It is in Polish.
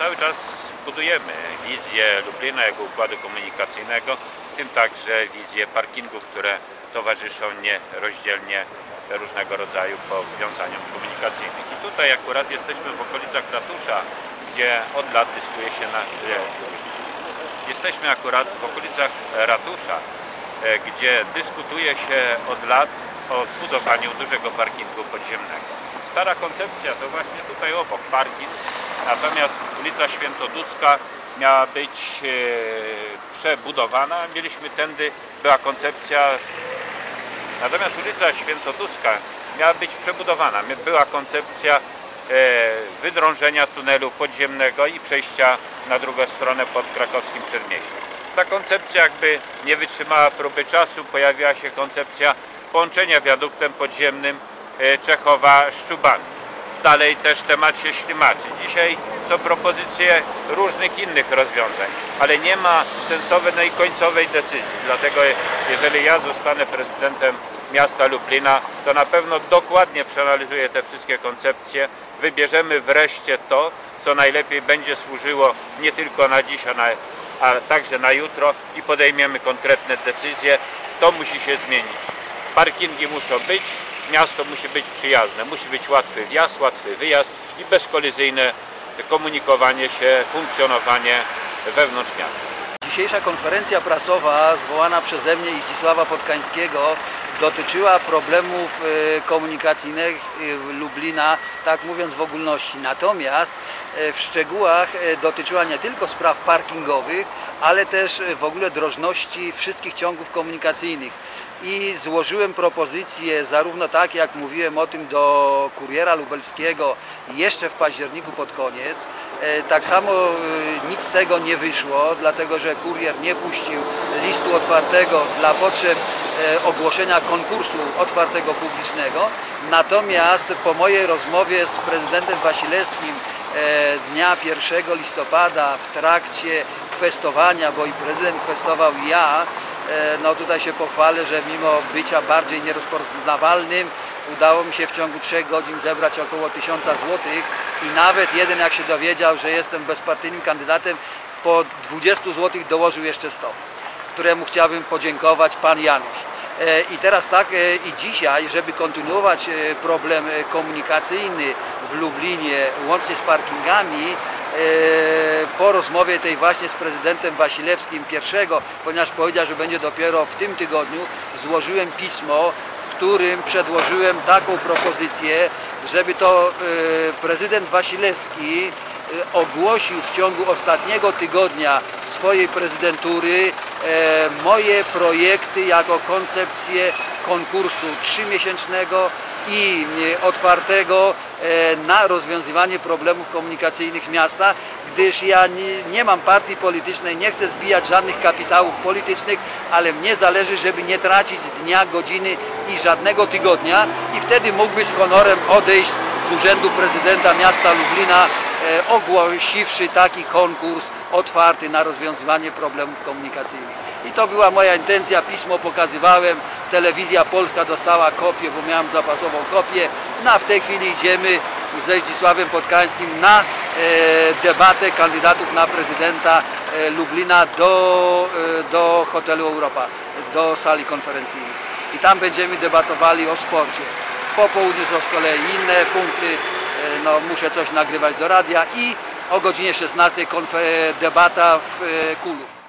cały czas budujemy wizję Lublina jako układu komunikacyjnego, w tym także wizję parkingów, które towarzyszą nierozdzielnie różnego rodzaju powiązaniom komunikacyjnym. I tutaj akurat jesteśmy w okolicach ratusza, gdzie od lat dyskutuje się na... e, Jesteśmy akurat w okolicach ratusza, e, gdzie dyskutuje się od lat o zbudowaniu dużego parkingu podziemnego. Stara koncepcja to właśnie tutaj obok parking, natomiast ulica Świętoduska miała być e, przebudowana. Mieliśmy tędy, była koncepcja Natomiast ulica Świętoduska miała być przebudowana. Była koncepcja e, wydrążenia tunelu podziemnego i przejścia na drugą stronę pod krakowskim przedmieściem. Ta koncepcja jakby nie wytrzymała próby czasu. Pojawiła się koncepcja połączenia wiaduktem podziemnym e, Czechowa-Szczubami. Dalej też temat się ślimaczy. Dzisiaj są propozycje różnych innych rozwiązań, ale nie ma sensownej końcowej decyzji. Dlatego jeżeli ja zostanę prezydentem miasta Lublina, to na pewno dokładnie przeanalizuję te wszystkie koncepcje. Wybierzemy wreszcie to, co najlepiej będzie służyło nie tylko na na, a także na jutro i podejmiemy konkretne decyzje. To musi się zmienić. Parkingi muszą być, miasto musi być przyjazne, musi być łatwy wjazd, łatwy wyjazd i bezkolizyjne komunikowanie się, funkcjonowanie wewnątrz miasta. Dzisiejsza konferencja prasowa zwołana przeze mnie i Zdzisława Podkańskiego dotyczyła problemów e, komunikacyjnych e, Lublina, tak mówiąc w ogólności. Natomiast e, w szczegółach dotyczyła nie tylko spraw parkingowych, ale też w ogóle drożności wszystkich ciągów komunikacyjnych. I złożyłem propozycję, zarówno tak jak mówiłem o tym do kuriera lubelskiego jeszcze w październiku pod koniec, tak samo nic z tego nie wyszło, dlatego że kurier nie puścił listu otwartego dla potrzeb E, ogłoszenia konkursu otwartego publicznego. Natomiast po mojej rozmowie z prezydentem Wasilewskim e, dnia 1 listopada w trakcie kwestowania, bo i prezydent kwestował i ja, e, no tutaj się pochwalę, że mimo bycia bardziej nierozpoznawalnym udało mi się w ciągu 3 godzin zebrać około 1000 złotych i nawet jeden jak się dowiedział, że jestem bezpartyjnym kandydatem, po 20 zł dołożył jeszcze 100 któremu chciałbym podziękować, pan Janusz. E, I teraz tak, e, i dzisiaj, żeby kontynuować problem komunikacyjny w Lublinie, łącznie z parkingami, po rozmowie tej właśnie z prezydentem Wasilewskim pierwszego, ponieważ powiedział, że będzie dopiero w tym tygodniu, złożyłem pismo, w którym przedłożyłem taką propozycję, żeby to prezydent Wasilewski ogłosił w ciągu ostatniego tygodnia swojej prezydentury E, moje projekty jako koncepcję konkursu trzymiesięcznego i e, otwartego e, na rozwiązywanie problemów komunikacyjnych miasta, gdyż ja nie, nie, mam partii politycznej, nie chcę zbijać żadnych kapitałów politycznych, ale mnie zależy, żeby nie tracić dnia, godziny i żadnego tygodnia i wtedy mógłby z honorem odejść z urzędu prezydenta miasta Lublina, ogłosiwszy taki konkurs otwarty na rozwiązywanie problemów komunikacyjnych. I to była moja intencja, pismo pokazywałem, telewizja polska dostała kopię, bo miałem zapasową kopię. No a w tej chwili idziemy ze Zdzisławem Podkańskim na e, debatę kandydatów na prezydenta e, Lublina do, e, do hotelu Europa, do sali konferencyjnej. I tam będziemy debatowali o sporcie. Po południu są z kolei inne punkty, e, no, muszę coś nagrywać do radia i o godzinie 16 debata w e, Kulu.